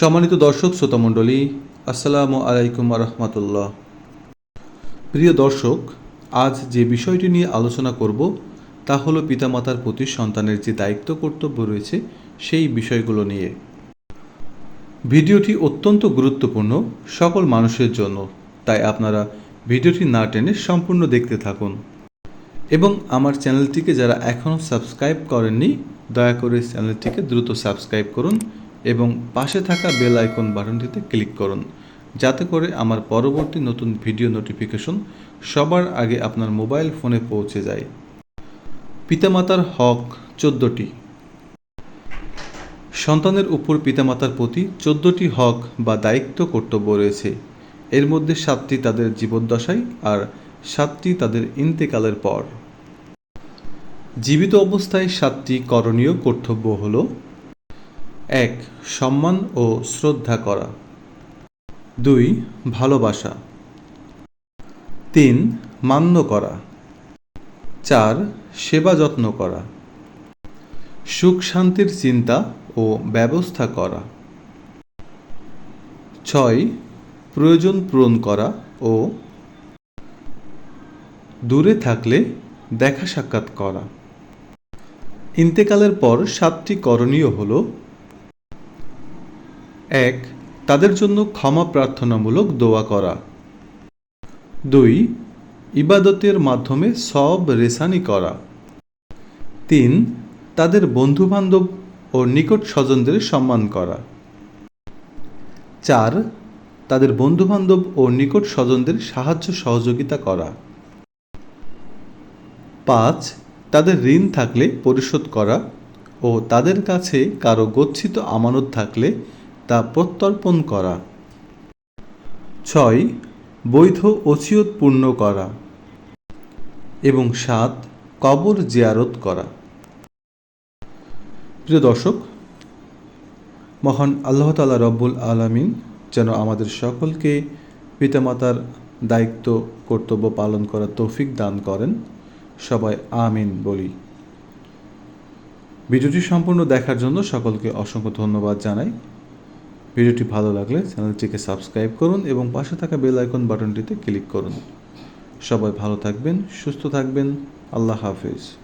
সম্মানিত দর্শক, শ্রোতামণ্ডলী, আসসালামু আলাইকুম রহমতুল্লাহ। প্রিয় দর্শক, আজ যে বিষয়টি নিয়ে আলোচনা করব, তা হলো পিতামাতার প্রতি সন্তানের যে দায়িত্ব, কর্তব্য রয়েছে, সেই বিষয়গুলো নিয়ে। ভিডিওটি অত্যন্ত গুরুত্বপূর্ণ সকল মানুষের জন্য, তাই আপনারা ভিডিওটি না টেনে সম্পূর্ণ দেখতে থাকুন। এবং আমার চ্যানেলটিকে যারা এখনও সাবস্ক্রাইব করেননি, দয়া করে চ্যানেলটিকে দ্রুত সাবস্ক্রাইব করুন এবং পাশে থাকা বেল আইকন বাটনটিতে ক্লিক করুন, যাতে করে আমার পরবর্তী নতুন ভিডিও নোটিফিকেশন সবার আগে আপনার মোবাইল ফোনে পৌঁছে যায়। পিতামাতার হক চোদ্দোটি। সন্তানের উপর পিতামাতার প্রতি চোদ্দোটি হক বা দায়িত্ব কর্তব্য রয়েছে। এর মধ্যে সাতটি তাদের জীবদ্দশায় আর সাতটি তাদের ইন্তেকালের পর। জীবিত অবস্থায় সাতটি করণীয় কর্তব্য হল এক, সম্মান ও শ্রদ্ধা করা। দুই, ভালোবাসা। তিন, মান্য করা। চার, সেবা যত্ন করা। সুখ শান্তির চিন্তা ও ব্যবস্থা করা। ছয়, প্রয়োজন পূরণ করা ও দূরে থাকলে দেখা সাক্ষাৎ করা। ইন্তেকালের পর সাতটি করণীয় হল এক, তাদের জন্য ক্ষমা প্রার্থনামূলক দোয়া করা। দুই, ইবাদতের মাধ্যমে সব রেসানি করা। তিন, তাদের বন্ধুবান্ধব ও নিকট স্বজনদের সম্মান করা। চার, তাদের বন্ধুবান্ধব ও নিকট স্বজনদের সাহায্য সহযোগিতা করা। পাঁচ, তাদের ঋণ থাকলে পরিশোধ করা ও তাদের কাছে কারও গচ্ছিত আমানত থাকলে তা প্রত্যর্পণ করা। ছয়, বৈধ ওসিয়ত পূর্ণ করা। এবং সাত, কবর জিয়ারত করা। প্রিয় দর্শক, মহান আল্লাহ তালা রব্বুল আলমিন যেন আমাদের সকলকে পিতামাতার দায়িত্ব, কর্তব্য পালন করার তৌফিক দান করেন। সবাই আমিন বলি। ভিডিওটি সম্পূর্ণ দেখার জন্য সকলকে অসংখ্য ধন্যবাদ জানাই। ভিডিওটি ভালো লাগলে চ্যানেলটিকে সাবস্ক্রাইব করুন এবং পাশে থাকা বেল আইকন বাটনটিতে ক্লিক করুন। সবাই ভালো থাকবেন, সুস্থ থাকবেন। আল্লাহ হাফিজ।